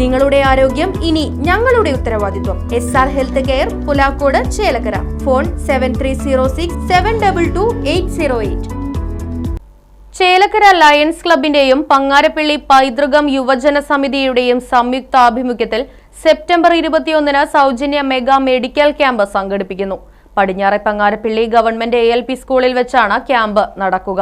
നിങ്ങളുടെ ആരോഗ്യം ഇനി ഞങ്ങളുടെ ഉത്തരവാദിത്വം. S R health care Pulakkode Chelakkara. Phone seven three zero six seven double two eight zero eight Chelakkara lions ക്ലബിന്റെയും Pangarappally പൈതൃകം യുവജന സമിതിയുടെയും സംയുക്ത ആഭിമുഖ്യത്തിൽ സെപ്റ്റംബർ ഇരുപത്തിയൊന്നിന് സൗജന്യ മെഗാ മെഡിക്കൽ ക്യാമ്പ് സംഘടിപ്പിക്കുന്നു. പടിഞ്ഞാറെ പങ്ങാരപ്പള്ളി ഗവൺമെന്റ് എ സ്കൂളിൽ വെച്ചാണ് ക്യാമ്പ് നടക്കുക.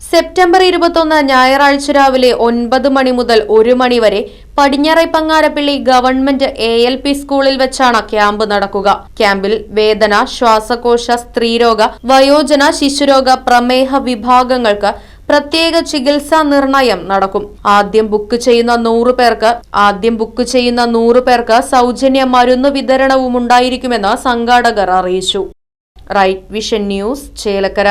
സെപ്റ്റംബർ ഇരുപത്തൊന്ന് ഞായറാഴ്ച രാവിലെ ഒൻപത് മണി മുതൽ ഒരു മണി വരെ പടിഞ്ഞാറെ Pangarappilly government A L P സ്കൂളിൽ വെച്ചാണ് ക്യാമ്പ് നടക്കുക. ക്യാമ്പിൽ വേദന ശ്വാസകോശ സ്ത്രീരോഗ വയോജന ശിശുരോഗ പ്രമേഹ വിഭാഗങ്ങൾക്ക് പ്രത്യേക ചികിത്സാ നിർണയം നടക്കും. ആദ്യം ബുക്ക് ചെയ്യുന്ന നൂറ് പേർക്ക് ആദ്യം ബുക്ക് ചെയ്യുന്ന നൂറ് പേർക്ക് സൗജന്യ മരുന്ന് വിതരണവും ഉണ്ടായിരിക്കുമെന്ന് സംഘാടകർ അറിയിച്ചു. Right vision news Chelakkara.